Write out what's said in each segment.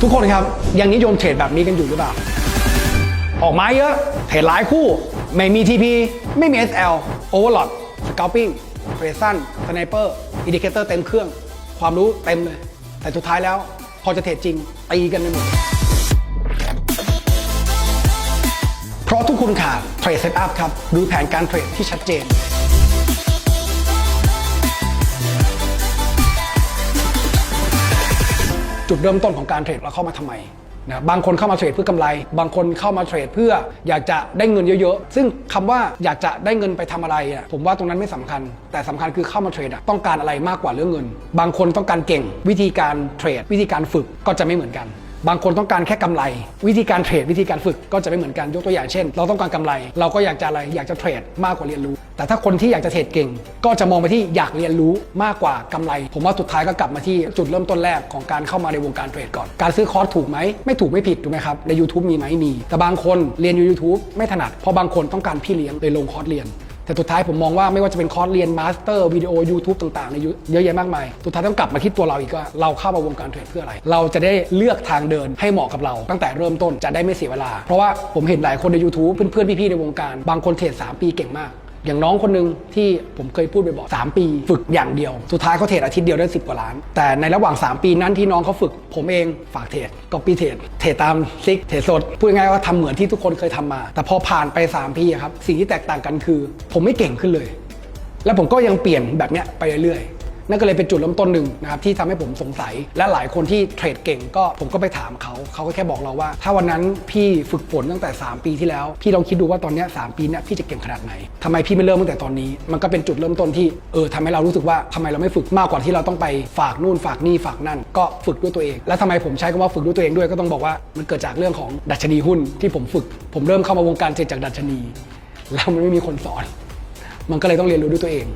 ทุกคนครับ ยังนิยมเทรดแบบนี้กันอยู่หรือเปล่า ออกมาเยอะ เทรดหลายคู่ ไม่มี TP ไม่มี SL Overlord Scalping เฟรซันสไนเปอร์อินดิเคเตอร์เต็มเครื่อง ความรู้เต็มเลย แต่สุดท้ายแล้ว พอจะเทรดจริง ตีกันไปหมดเพราะทุกคุณขาดเทรดเซตอัพครับ ดูแผนการเทรดที่ชัดเจน จุดเริ่มต้นของการเทรดเราเข้ามาทำไมนะบางคนเข้ามาเทรดเพื่อกำไร บางคนเข้ามาเทรดเพื่ออยากจะได้เงินเยอะๆ ซึ่งคำว่าอยากจะได้เงินไปทำอะไรอะผมว่าตรงนั้นไม่สำคัญ แต่สำคัญคือเข้ามาเทรดต้องการอะไรมากกว่าเรื่องเงิน บางคนต้องการเก่ง วิธีการเทรด วิธีการฝึกก็จะไม่เหมือนกัน บางคนต้องการแค่กำไร วิธีการเทรดวิธีการฝึกก็จะไม่เหมือนกันยกตัวอย่างเช่น เราต้องการกำไร เราก็อยากจะอะไรอยากจะเทรดมากกว่าเรียนรู้ แต่ถ้าคนที่อยากจะเทรดเก่ง ก็จะมองไปที่อยากเรียนรู้มากกว่ากำไร ผมว่าสุดท้ายก็กลับมาที่จุดเริ่มต้นแรกของการเข้ามาในวงการเทรดก่อนการซื้อคอร์สถูกไหมไม่ถูกไม่ผิดถูกไหมครับใน YouTube มีไหมมี แต่บางคนเรียนอยู่ YouTube ไม่ถนัดเพราะบางคนต้องการพี่เลี้ยงเลยลงคอร์สเรียน แต่สุดท้ายผมมองว่าไม่ว่าจะเป็นคอร์สเรียนมาสเตอร์วิดีโอ YouTube ต่างๆในยูเยอะแยะมากมายสุดท้ายต้องกลับมาคิดตัวเราอีกว่าเราเข้ามาวงการเทรดเพื่ออะไร เราจะได้เลือกทางเดินให้เหมาะกับเรา ตั้งแต่เริ่มต้นจะได้ไม่เสียเวลา เพราะว่าผมเห็นหลายคนใน YouTube เพื่อนๆพี่ๆในวงการบางคนเทรด3ปีเก่งมาก อย่างน้องคนหนึ่งที่ผมเคยพูดไปบอก3ปี ฝึกอย่างเดียว สุดท้ายเขาเทรดอาทิตย์เดียวได้ 10 กว่าล้าน แต่ในระหว่าง 3 ปีนั้นที่น้องเขาฝึก ผมเองฝากเทรดก็ปีเทรดเทรดตามซิกเทรดสดพูดง่ายว่าทำเหมือนที่ทุกคนเคยทำมา แต่พอผ่านไป 3 ปีครับสิ่งที่แตกต่างกันคือ ผมไม่เก่งขึ้นเลย แล้วผมก็ยังเปลี่ยนแบบเนี้ยไปเรื่อยๆ นั่นก็เลยเป็นจุดเริ่มต้นหนึ่งนะครับที่ทำให้ผมสงสัย และหลายคนที่เทรดเก่งก็ผมก็ไปถามเขา เขาก็แค่บอกเราว่า ถ้าวันนั้นพี่ฝึกฝนตั้งแต่ 3 ปีที่แล้ว พี่ลองคิดดูว่าตอนนี้สามปีเนี้ยพี่จะเก่งขนาดไหนทำไมพี่ไม่เริ่มตั้งแต่ตอนนี้ มันก็เป็นจุดเริ่มต้นที่เออทำให้เรารู้สึกว่าทำไมเราไม่ฝึกมากกว่าที่เราต้องไปฝากนู่นฝากนี่ฝากนั่น ก็ฝึกด้วยตัวเอง แล้วทำไมผมใช้คำว่าฝึกด้วยตัวเองด้วยก็ต้องบอกว่ามันเกิดจากเรื่องของดัชนีหุ้นที่ผมฝึก ผมเริ่มเข้ามาวงการเทรดจากดัชนี แล้วมันไม่มีคนสอน มันก็เลยต้องเรียนรู้ด้วยตัวเอง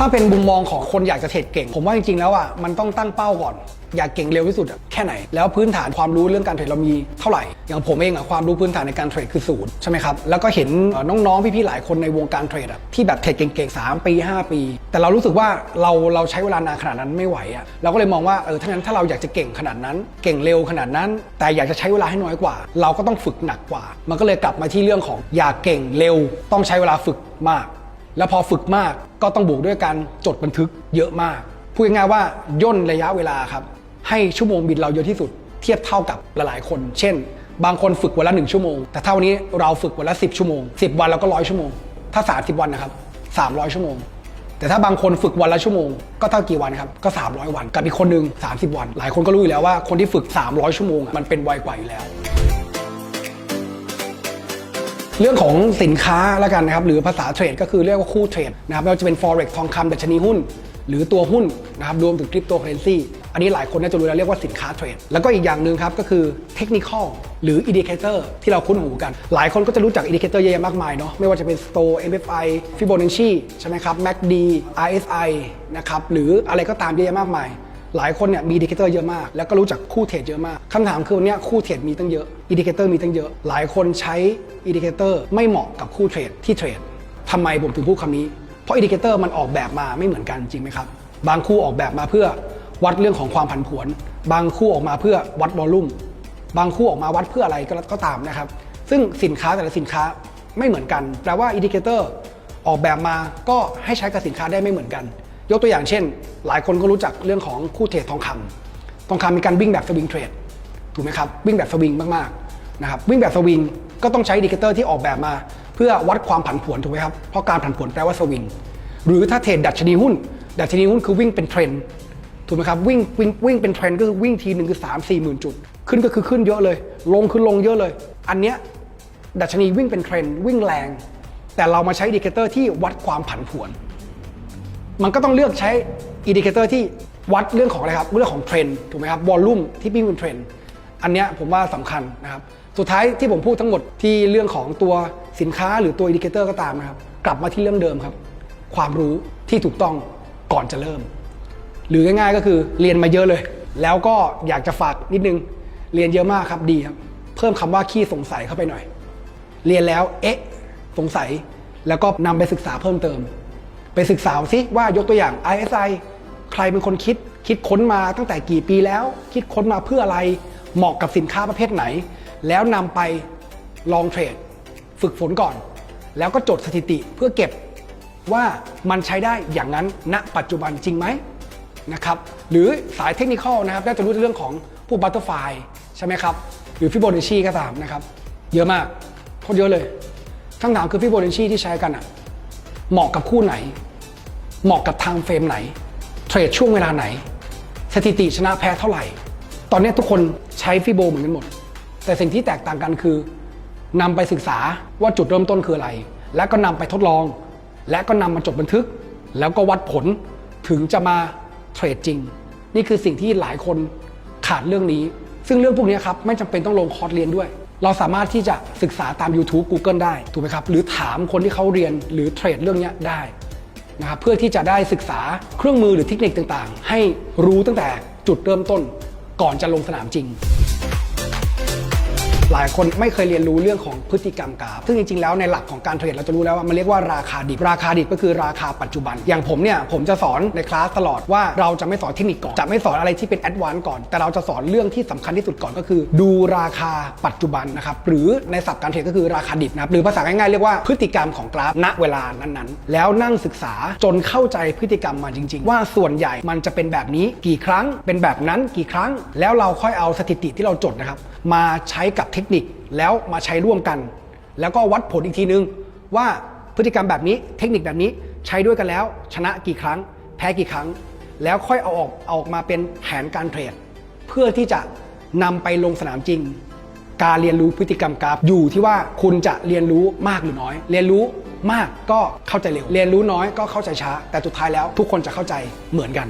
ถ้าเป็นมุมมองของคนอยากจะเทรดเก่ง ผมว่าจริงๆแล้วอะมันต้องตั้งเป้าก่อน อยากเก่งเร็วที่สุดแค่ไหน แล้วพื้นฐานความรู้เรื่องการเทรดเรามีเท่าไหร่ อย่างผมเองอะความรู้พื้นฐานในการเทรดคือศูนย์ใช่ไหมครับ แล้วก็เห็นน้องๆ พี่ๆ หลายคนในวงการเทรดอะที่แบบเทรดเก่งๆ 3 ปี 5 ปี แต่เรารู้สึกว่าเราเราใช้เวลานานขนาดนั้นไม่ไหวอะเราก็เลยมองว่าเออถ้างั้นถ้าเราอยากจะเก่งขนาดนั้น เก่งเร็วขนาดนั้น แต่อยากจะใช้เวลาให้น้อยกว่า เราก็ต้องฝึกหนักกว่า มันก็เลยกลับมาที่เรื่องของอยากเก่งเร็ว ต้องใช้เวลาฝึกมาก แล้วพอฝึกมากก็ต้องบวกด้วยการจดบันทึกเยอะมาก พูดง่ายๆว่าย่นระยะเวลาครับ ให้ชั่วโมงบินเราเยอะที่สุด เทียบเท่ากับหลายๆคน เช่น บางคนฝึกวันละ1ชั่วโมง แต่ถ้าวันนี้เราฝึกวันละ10 ชั่วโมง 10 วันเราก็ร้อยชั่วโมง ถ้า30วันนะครับ300 ชั่วโมง แต่ถ้าบางคนฝึกวันละชั่วโมง ก็เท่ากี่วันครับก็ 300 วัน กับอีกคนหนึ่ง30 วัน หลายคนก็รู้อยู่แล้วว่าคนที่ฝึก 300 ชั่วโมง มันเป็นไวกว่าอยู่แล้ว เรื่องของสินค้าแล้วกันนะครับหรือภาษาเทรดก็คือเรียกว่าคู่เทรดนะครับไม่ว่าจะเป็น forex ทองคำดัชนีหุ้น หรือตัวหุ้นนะครับรวมถึงคริปโตเคอเรนซีอันนี้หลายคนน่าจะรู้แล้วเรียกว่าสินค้าเทรดแล้วก็อีกอย่างหนึ่งครับก็คือเทคนิคอลหรืออินดิเคเตอร์ที่เราคุ้นหูกัน หลายคนก็จะรู้จักอินดิเคเตอร์เยอะแยะมากมายเนาะไม่ว่าจะเป็น STO MFI Fibonacci ใช่ไหมครับ MACD RSI นะครับหรืออะไรก็ตามเยอะแยะมากมาย หลายคนเนี่ยมีอินดิเคเตอร์เยอะมาก แล้วก็รู้จักคู่เทรดเยอะมากคำถามคือวันนี้คู่เทรดมีตั้งเยอะอินดิเคเตอร์มีตั้งเยอะ หลายคนใช้อินดิเคเตอร์ไม่เหมาะกับคู่เทรดที่เทรดทำไมผมถึงพูดคำนี้ เพราะอินดิเคเตอร์มันออกแบบมาไม่เหมือนกันจริงไหมครับ บางคู่ออกแบบมาเพื่อวัดเรื่องของความผันผวน บางคู่ออกมาเพื่อวัดวอลลุ่ม บางคู่ออกมาวัดเพื่ออะไรก็ก็ตามนะครับ ซึ่งสินค้าแต่ละสินค้าไม่เหมือนกัน แปลว่าอินดิเคเตอร์ออกแบบมาก็ให้ใช้กับสินค้าได้ไม่เหมือนกัน ยกตัวอย่างเช่น หลายคนก็รู้จักเรื่องของคู่เทรดทองคำทองคำมีการวิ่งแบบสวิงเทรดถูกไหมครับวิ่งแบบสวิงมากๆนะครับวิ่งแบบสวิงก็ต้องใช้ดิเคเตอร์ที่ออกแบบมา เพื่อวัดความผันผวนถูกไหมครับเพราะการผันผวนแปลว่าสวิงหรือถ้าเทรดดัชนีหุ้น ดัชนีหุ้นคือวิ่งเป็นเทรนด์ถูกไหมครับวิ่งวิ่งวิ่งเป็นเทรนด์ก็คือวิ่งทีหนึ่งคือ3 4หมื่นจุด ขึ้นก็คือขึ้นเยอะเลย ลงคือลงเยอะเลย อันเนี้ยดัชนีวิ่งเป็นเทรนด์วิ่งแรง แต่เรามาใช้ดิเคเตอร์ที่วัดความผันผวน มันก็ต้องเลือกใช้อินดิเคเตอร์ที่วัดเรื่องของอะไรครับเรื่องของเทรนด์ถูกไหมครับวอลลุ่มที่วิ่งเป็นเทรนด์อันเนี้ยผมว่าสำคัญนะครับสุดท้ายที่ผมพูดทั้งหมดที่เรื่องของตัวสินค้าหรือตัวอินดิเคเตอร์ก็ตามนะครับ กลับมาที่เรื่องเดิมครับ ความรู้ที่ถูกต้องก่อนจะเริ่ม หรือง่ายๆก็คือเรียนมาเยอะเลย แล้วก็อยากจะฝากนิดนึงเรียนเยอะมากครับดีครับ เพิ่มคำว่าขี้สงสัยเข้าไปหน่อย เรียนแล้วเอ๊ะ สงสัยแล้วก็นำไปศึกษาเพิ่มเติม ไปศึกษาซิว่ายกตัวอย่าง ISI ใครเป็นคนคิดคิดค้นมาตั้งแต่กี่ปีแล้ว คิดค้นมาเพื่ออะไรเหมาะกับสินค้าประเภทไหน แล้วนำไปลองเทรด ฝึกฝนก่อน แล้วก็จดสถิติเพื่อเก็บว่ามันใช้ได้อย่างนั้นณปัจจุบันจริงไหมนะครับหรือสายเทคนิคอลนะครับน่าจะรู้เรื่องของพวกบัตเตอร์ไฟใช่ไหมครับ หรือฟิโบนัชชีก็ตามนะครับ เยอะมากโคตรเยอะเลยคำถามคือฟิโบนัชชีที่ใช้กันอะเหมาะกับคู่ไหน เหมาะกับทางเฟรมไหน เทรดช่วงเวลาไหน สถิติชนะแพ้เท่าไหร่ ตอนนี้ทุกคนใช้ฟิโบเหมือนกันหมด แต่สิ่งที่แตกต่างกันคือนำไปศึกษาว่าจุดเริ่มต้นคืออะไร และก็นำไปทดลอง และก็นำมาจดบันทึก แล้วก็วัดผลถึงจะมาเทรดจริง นี่คือสิ่งที่หลายคนขาดเรื่องนี้ ซึ่งเรื่องพวกนี้ครับไม่จำเป็นต้องลงคอร์สเรียนด้วย เราสามารถที่จะศึกษาตาม YouTube Google ได้ถูกไหมครับ หรือถามคนที่เขาเรียนหรือเทรดเรื่องนี้ได้ นะครับเพื่อที่จะได้ศึกษาเครื่องมือหรือเทคนิคต่างๆ ให้รู้ตั้งแต่จุดเริ่มต้นก่อนจะลงสนามจริง หลายคนไม่เคยเรียนรู้เรื่องของพฤติกรรมกราฟซึ่งจริงๆแล้วในหลักของการเทรดเราจะรู้แล้วว่ามันเรียกว่าราคาดิบราคาดิบก็คือราคาปัจจุบัน อย่างผมเนี่ยผมจะสอนในคลาสตลอดว่าเราจะไม่สอนเทคนิคก่อนจะไม่สอนอะไรที่เป็นแอดวานซ์ก่อน แต่เราจะสอนเรื่องที่สำคัญที่สุดก่อนก็คือ ดูราคาปัจจุบันนะครับหรือในศัพท์การเทรดก็คือราคาดิบนะครับหรือภาษาง่ายๆเรียกว่าพฤติกรรมของกราฟณเวลานั้นๆ แล้วนั่งศึกษาจนเข้าใจพฤติกรรมมันจริง ๆ ว่าส่วนใหญ่มันจะเป็นแบบนี้กี่ครั้ง เป็นแบบนั้นกี่ครั้ง แล้วเราค่อยเอาสถิติที่เราจดนะครับมาใช้กับเทคนิคแล้วมาใช้ร่วมกัน แล้วก็วัดผลอีกทีนึง ว่าพฤติกรรมแบบนี้เทคนิคแบบนี้ใช้ด้วยกันแล้ว ชนะกี่ครั้ง แพ้กี่ครั้ง แล้วค่อยเอาออกเอาออกมาเป็นแผนการเทรด เพื่อที่จะนำไปลงสนามจริง การเรียนรู้พฤติกรรมกราฟอยู่ที่ว่าคุณจะเรียนรู้มากหรือน้อย เรียนรู้มากก็เข้าใจเร็ว เรียนรู้น้อยก็เข้าใจช้า แต่สุดท้ายแล้วทุกคนจะเข้าใจเหมือนกัน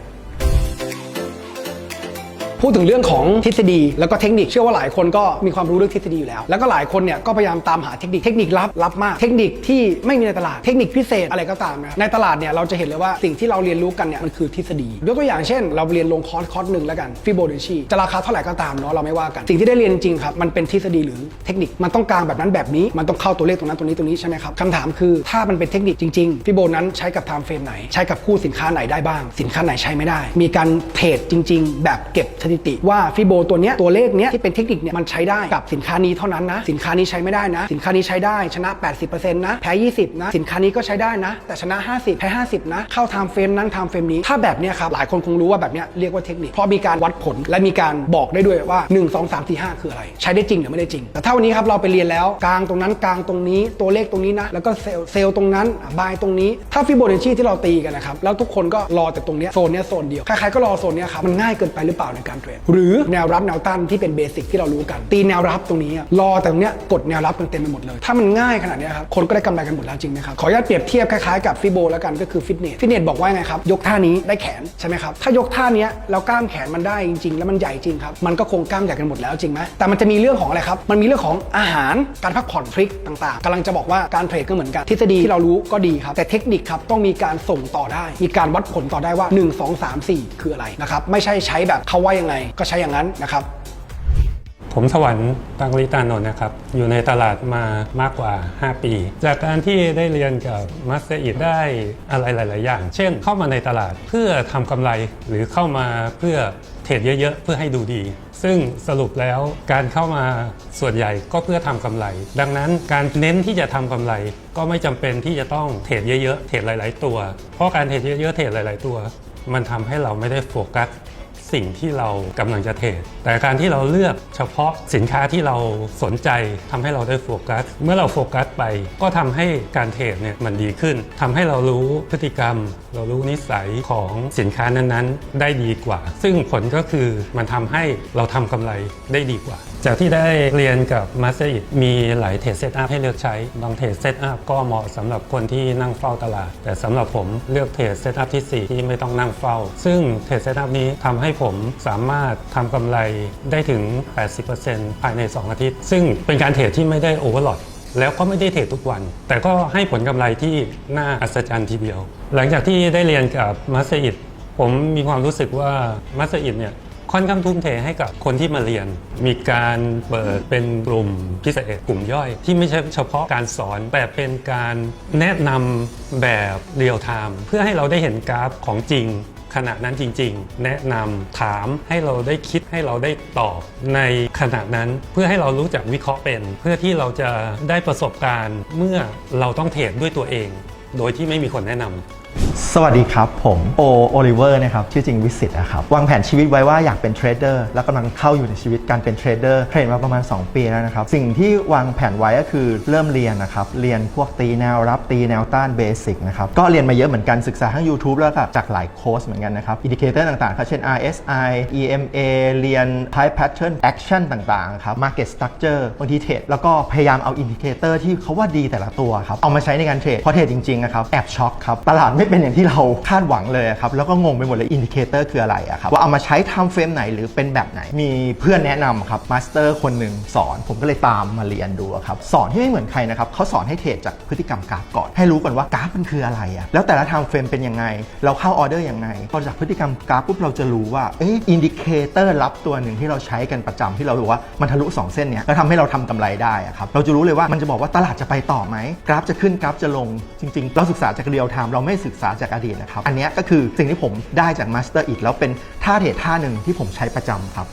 พูดถึงเรื่องของทฤษฎี แล้วก็เทคนิคเชื่อว่าหลายคนก็มีความรู้เรื่องทฤษฎีอยู่แล้ว แล้วก็หลายคนเนี่ยก็พยายามตามหาเทคนิคเทคนิคลับลับมาก เทคนิคที่ไม่มีในตลาดเทคนิคพิเศษอะไรก็ตามนะในตลาดเนี่ยเราจะเห็นเลยว่าสิ่งที่เราเรียนรู้กันเนี่ยมันคือทฤษฎียกตัวอย่างเช่น เราเรียนลงคอร์สคอร์สหนึ่งแล้วกันฟิโบนัชชีจะราคาเท่าไหร่ก็ตามเนาะเราไม่ว่ากันสิ่งที่ได้เรียนจริงครับมันเป็นทฤษฎีหรือเทคนิคมันต้องกลางแบบนั้นแบบนี้มันต้องเข้าตัวเลขตรงนั้นตรงนี้ตรงนี้ใช่ไหมครับคำถามคือถ้ามันเป็นเทคนิคจริงๆฟิโบนั้นใช้กับไทม์เฟรมไหนใช้กับคู่สินค้าไหนได้บ้าง สินค้าไหนใช้ไม่ได้ มีการเทรดจริง ๆ แบบเก็บสถิติว่าฟิโบตัวเนี้ยตัวเลขเนี้ยที่เป็นเทคนิคเนี่ยมันใช้ได้กับสินค้านี้เท่านั้นนะ สินค้านี้ใช้ไม่ได้นะ สินค้านี้ใช้ได้ชนะ 80%นะแพ้ 20 นะ สินค้านี้ก็ใช้ได้นะ แต่ชนะ 50 แพ้ 50 นะ เข้าไทม์เฟรมนั้นไทม์เฟรมนี้ถ้าแบบเนี้ยครับหลายคนคงรู้ว่าแบบเนี้ยเรียกว่าเทคนิคเพราะมีการวัดผลและมีการบอกได้ด้วยว่า 1 2 3 4 5 คืออะไร ใช้ได้จริงหรือไม่ได้จริง แต่ถ้าวันนี้ครับเราไปเรียนแล้วกลางตรงนั้นกลางตรงนี้ตัวเลขตรงนี้นะแล้วก็เซลล์เซลล์ตรงนั้นบายตรงนี้ถ้าฟิโบนัชชีที่เราตีกันนะครับแล้วทุกคนก็รอแต่ตรงเนี้ยโซนเนี้ยโซนเดียวใครๆก็รอโซนเนี้ยครับมันง่ายเกินไปหรือเปล่าในการเทรดหรือแนวรับแนวต้านที่เป็นเบสิกที่เรารู้กัน ตีแนวรับตรงนี้รอแต่ตรงเนี้ยกดแนวรับมันเต็มไปหมดเลย ถ้ามันง่ายขนาดนี้ครับคนก็ได้กำไรกันหมดแล้วจริงไหมครับขออนุญาตเปรียบเทียบคล้ายๆกับฟิโบแล้วกันก็คือฟิตเนสฟิตเนสบอกว่าไงครับยกท่านี้ได้แขนใช่ไหมครับถ้ายกท่านี้แล้วกล้ามแขนมันได้จริง ๆ แล้วมันใหญ่จริงครับมันก็คงกล้ามใหญ่กันหมดแล้วจริงไหมแต่มันจะมีเรื่องของอะไรครับมันมีเรื่องของอาหารการพักผ่อนทริคต่างๆกำลังจะบอกว่าการเทรดก็เหมือนกันทฤษฎีที่เรารู้ก็ดีครับแต่เทคนิคครับต้องมีการส่งต่อได้ มีการวัดผลต่อได้ว่า 1 2 3 4 คืออะไรนะครับไม่ใช่ใช้แบบเขาว่ายังไงก็ใช้อย่างนั้นนะครับ ผมสวรรค์ตังลิตานนท์นะครับ อยู่ในตลาดมามากกว่า 5 ปี จากการที่ได้เรียนกับมาสเตอร์อิดได้อะไรหลาย ๆ อย่าง เช่น เข้ามาในตลาดเพื่อทำกำไรหรือเข้ามาเพื่อเทรดเยอะ ๆ เพื่อให้ดูดี ซึ่งสรุปแล้วการเข้ามาส่วนใหญ่ก็เพื่อทำกำไร ดังนั้นการเน้นที่จะทำกำไร ก็ไม่จำเป็นที่จะต้องเทรดเยอะ ๆ เทรดหลาย ๆ ตัว เพราะการเทรดเยอะ ๆ เทรดหลาย ๆ ตัว มันทำให้เราไม่ได้โฟกัส สิ่งที่เรากำลังจะเทรดแต่การที่เราเลือกเฉพาะสินค้าที่เราสนใจทำให้เราได้โฟกัส เมื่อเราโฟกัสไป ก็ทำให้การเทรดเนี่ยมันดีขึ้นทำให้เรารู้พฤติกรรม เรารู้นิสัยของสินค้านั้นๆ ได้ดีกว่า ซึ่งผลก็คือมันทำให้เราทำกำไรได้ดีกว่า จากที่ได้เรียนกับมาสเตอร์อิมีหลายเทรดเซตอัพให้เลือกใช้บางเทรดเซตอัพก็เหมาะสำหรับคนที่นั่งเฝ้าตลาด แต่สำหรับผมเลือกเทรดเซตอัพที่ 4 ที่ไม่ต้องนั่งเฝ้า ซึ่งเทรดเซตอัพนี้ทำให้ผมสามารถทำกำไรได้ถึง 80%ภายใน 2 อาทิตย์ ซึ่งเป็นการเทรดที่ไม่ได้โอเวอร์ลอดแล้วก็ไม่ได้เทรดทุกวัน แต่ก็ให้ผลกำไรที่น่าอัศจรรย์ทีเดียว หลังจากที่ได้เรียนกับมาสเตอร์อิผมมีความรู้สึกว่ามาสเตอร์อิเนี่ยค่อนข้างทุ่มเทให้กับคนที่มาเรียน มีการเปิดเป็นกลุ่มพิเศษกลุ่มย่อย ที่ไม่ใช่เฉพาะการสอนแต่เป็นการแนะนำแบบเรียลไทม์เพื่อให้เราได้เห็นกราฟของจริง ขณะนั้นจริงๆ แนะนำถามให้เราได้คิดให้เราได้ตอบในขณะนั้นเพื่อให้เรารู้จักวิเคราะห์เป็น เพื่อที่เราจะได้ประสบการณ์เมื่อเราต้องเทรดด้วยตัวเอง โดยที่ไม่มีคนแนะนำ สวัสดีครับ ผมโอโอลิเวอร์นะครับชื่อจริงวิสิตนะครับวางแผนชีวิตไว้ว่าอยากเป็นเทรดเดอร์แล้วกำลังเข้าอยู่ในชีวิตการเป็นเทรดเดอร์เทรดมาประมาณ 2 ปีแล้วนะครับ สิ่งที่วางแผนไว้ก็คือเริ่มเรียนนะครับ เรียนพวกตีแนวรับตีแนวต้านเบสิกนะครับก็เรียนมาเยอะเหมือนกันศึกษาทั้ง YouTube แล้วก็จากหลายโค้ชเหมือนกันนะครับอินดิเคเตอร์ต่างๆครับเช่น RSI EMA เรียน Type Pattern Action ต่างๆครับ Market Structure บางทีเทรดแล้วก็พยายามเอาอินดิเคเตอร์ที่เขาว่าดีแต่ละตัวครับเอามาใช้ในการเทรดพอเทรดจริงๆนะครับแอบช็อกครับตลาดไม่เป็นอย่างที่เราคาดหวังเลยครับแล้วก็งงไปหมดเลยอินดิเคเตอร์คืออะไรอะครับว่าเอามาใช้ทำเฟรมไหนหรือเป็นแบบไหน มีเพื่อนแนะนำครับมาสเตอร์คนหนึ่งสอน ผมก็เลยตามมาเรียนดูครับสอนที่ไม่เหมือนใครนะครับเขาสอนให้เทรดจากพฤติกรรมกราฟก่อน ให้รู้ก่อนว่ากราฟมันคืออะไรอะแล้วแต่ละทำเฟรมเป็นยังไง เราเข้าออเดอร์ยังไงพอจากพฤติกรรมกราฟปุ๊บเราจะรู้ว่าเอ๊ะอินดิเคเตอร์รับตัวหนึ่งที่เราใช้กันประจำที่เรารู้ว่ามันทะลุสองเส้นเนี้ยแล้วทำให้เราทำกำไรได้อะครับเราจะรู้เลยว่ามันจะบอกว่าตลาดจะไปต่อไหมกราฟจะขึ้นกราฟจะลงจริง ๆ เราศึกษาจากเรียลไทม์เราไม่ศึึกษาจากอดีตนะครับ อันนี้ก็คือสิ่งที่ผมได้จากมาสเตอร์อิแล้วเป็นท่าเทรดท่าหนึ่งที่ผมใช้ประจำครับ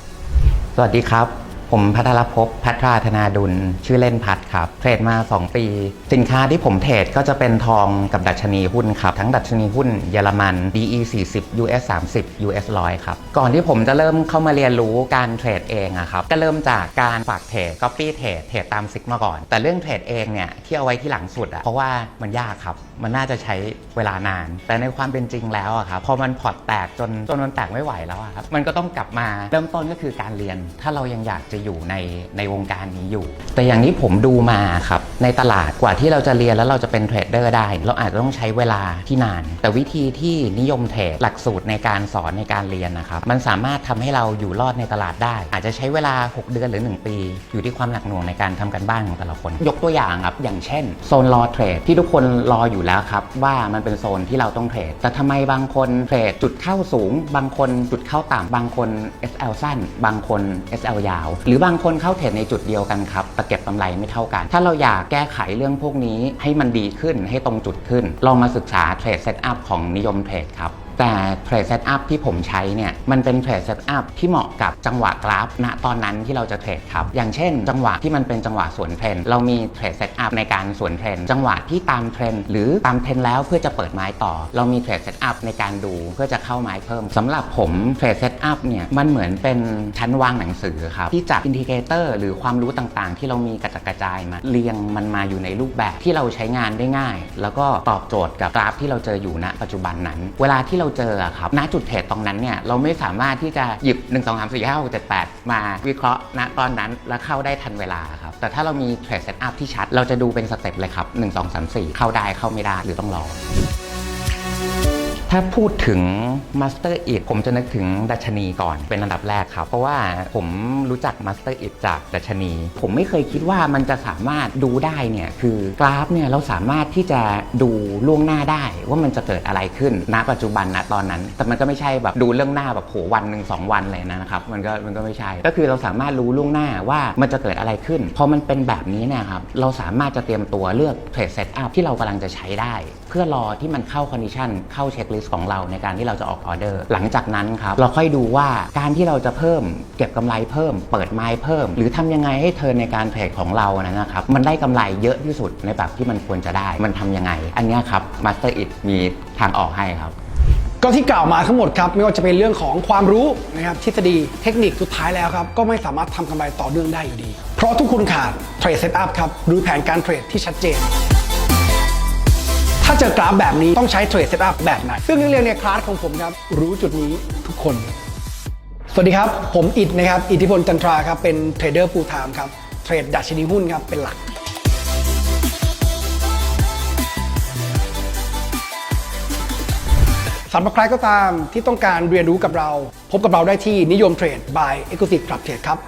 สวัสดีครับ ผมพัทรภพพัทราธนาดุล ชื่อเล่นพัทครับเทรดมา 2 ปี สินค้าที่ผมเทรดก็จะเป็นทองกับดัชนีหุ้นครับ ทั้งดัชนีหุ้นเยอรมัน DE 40 US 30 US 100 ครับ ก่อนที่ผมจะเริ่มเข้ามาเรียนรู้การเทรดเองอะครับ ก็เริ่มจากการฝากเทรด copy เทรดเทรดตามซิกมาก่อน แต่เรื่องเทรดเองเนี่ยที่เอาไว้ที่หลังสุดอะเพราะว่ามันยากครับมันน่าจะใช้เวลานาน แต่ในความเป็นจริงแล้วอะครับพอมันพอร์ตแตกจนจนมันแตกไม่ไหวแล้วอะครับมันก็ต้องกลับมาเริ่มต้นก็คือการเรียนถ้าเรายังอยากจะอยู่ในในวงการนี้อยู่ แต่อย่างที่ผมดูมาครับ ในตลาดกว่าที่เราจะเรียนแล้วเราจะเป็นเทรดเดอร์ได้ เราอาจจะต้องใช้เวลาที่นาน แต่วิธีที่นิยมเทรดหลักสูตรในการสอนในการเรียนนะครับ มันสามารถทำให้เราอยู่รอดในตลาดได้ อาจจะใช้เวลา 6 เดือนหรือ 1 ปี อยู่ที่ความหนักหน่วงในการทำกันบ้านของแต่ละคน ยกตัวอย่างครับอย่างเช่นโซนรอเทรดที่ทุกคนรออยู่แล้วครับว่ามันเป็นโซนที่เราต้องเทรดแต่ทำไมบางคนเทรดจุดเข้าสูง บางคนจุดเข้าต่ำบางคน SL สั้น บางคน SL ยาวหรือบางคนเข้าเทรดในจุดเดียวกันครับแต่เก็บกำไรไม่เท่ากัน ถ้าเราอยากแก้ไขเรื่องพวกนี้ให้มันดีขึ้นให้ตรงจุดขึ้น ลองมาศึกษาเทรดเซตอัพของนิยมเทรดครับ แต่เทรดเซตอัพที่ผมใช้เนี่ยมันเป็นเทรดเซตอัพที่เหมาะกับจังหวะกราฟณตอนนั้นที่เราจะเทรดครับ อย่างเช่น จังหวะที่มันเป็นจังหวะสวนเทรนเรามีเทรดเซตอัพในการสวนเทรนจังหวะที่ตามเทรนหรือตามเทรนแล้วเพื่อจะเปิดไม้ต่อ เรามีเทรดเซตอัพในการดูเพื่อจะเข้าไม้เพิ่มสำหรับผมเทรดเซตอัพเนี่ยมันเหมือนเป็นชั้นวางหนังสือครับที่จับอินดิเคเตอร์หรือความรู้ต่างๆ ที่เรามีกระจัดกระจายมาเรียงมันมาอยู่ในรูปแบบที่เราใช้งานได้ง่าย แล้วก็ตอบโจทย์กับกราฟที่เราเจออยู่ณปัจจุบันนั้น เวลาที่เราเราเจอครับณจุดเทรดตรงนั้นเนี่ยเราไม่สามารถที่จะหยิบ 1 2 3 4 5 6 7 8 มาวิเคราะห์ณตอนนั้นแล้วเข้าได้ทันเวลาครับแต่ถ้าเรามีเทรดเซตอัพที่ชัด เราจะดูเป็นสเต็ปเลยครับ 1 2 3 4 เข้าได้เข้าไม่ได้หรือต้องรอ ถ้าพูดถึง Master It ผมจะนึกถึงดัชนีก่อนเป็นอันดับแรกครับ เพราะว่าผมรู้จัก Master It จากดัชนี ผมไม่เคยคิดว่ามันจะสามารถดูได้เนี่ยคือกราฟเนี่ยเราสามารถที่จะดูล่วงหน้าได้ว่ามันจะเกิดอะไรขึ้นณปัจจุบันณตอนนั้น แต่มันก็ไม่ใช่แบบดูเรื่องหน้าแบบโหวันหนึ่งสองวันเลยนะครับมันก็มันก็ไม่ใช่ ก็คือเราสามารถรู้ล่วงหน้าว่ามันจะเกิดอะไรขึ้นพอมันเป็นแบบนี้เนยครับเราสามารถจะเตรียมตัวเลือกเทรดเซตอัพที่เรากำลังจะใช้ได้ เพื่อรอที่มันเข้าคอนดิชันเข้าเช็คลิสต์ของเราในการที่เราจะออกออเดอร์ หลังจากนั้นครับเราค่อยดูว่าการที่เราจะเพิ่ม เก็บกำไรเพิ่ม เปิดไม้เพิ่ม หรือทำยังไงให้เทินในการเทรดของเรานะครับมันได้กำไรเยอะที่สุดในแบบที่มันควรจะได้มันทำยังไง อันนี้ครับ Master It มีทางออกให้ครับก็ที่กล่าวมาทั้งหมดครับไม่ว่าจะเป็นเรื่องของความรู้นะครับทฤษฎีเทคนิคสุดท้ายแล้วครับ ก็ไม่สามารถทำกำไรต่อเนื่องได้อยู่ดี เพราะทุกคนขาดเทรดเซตอัพครับหรือแผนการเทรดที่ชัดเจน ถ้าเจอกราฟแบบนี้ต้องใช้เทรดเซตอัพแบบไหน ซึ่งนักเรียนในคลาสของผมครับ รู้จุดนี้ทุกคน สวัสดีครับ ผมอิดนะครับ อิทธิพลจันทราครับ เป็นเทรดเดอร์ฟูลไทม์ครับ เทรดดัชนีหุ้นครับ เป็นหลักสำหรับใครก็ตามที่ต้องการเรียนรู้กับเรา พบกับเราได้ที่นิยมเทรด by Exclusive Club Trade ครับ